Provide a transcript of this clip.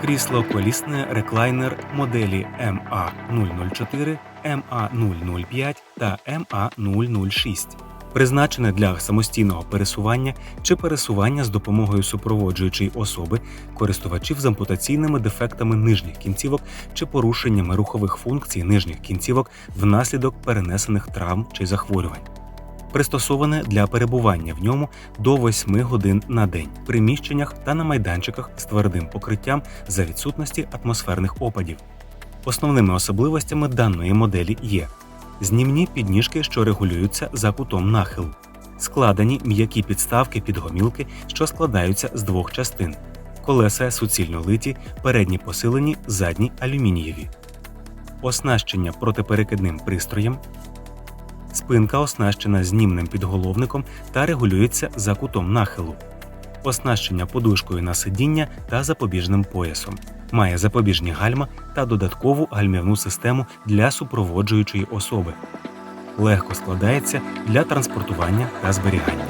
Крісло колісне реклайнер моделі MA004, MA005 та MA006. Призначене для самостійного пересування чи пересування з допомогою супроводжуючої особи користувачів з ампутаційними дефектами нижніх кінцівок чи порушеннями рухових функцій нижніх кінцівок внаслідок перенесених травм чи захворювань. Пристосоване для перебування в ньому до 8 годин на день в приміщеннях та на майданчиках з твердим покриттям за відсутності атмосферних опадів. Основними особливостями даної моделі є знімні підніжки, що регулюються за кутом нахилу, складені м'які підставки під гомілки, що складаються з двох частин, колеса суцільно литі, передні посилені, задні алюмінієві, оснащення протиперекидним пристроєм. Спинка оснащена знімним підголовником та регулюється за кутом нахилу. Оснащення подушкою на сидіння та запобіжним поясом. Має запобіжні гальма та додаткову гальмівну систему для супроводжуючої особи. Легко складається для транспортування та зберігання.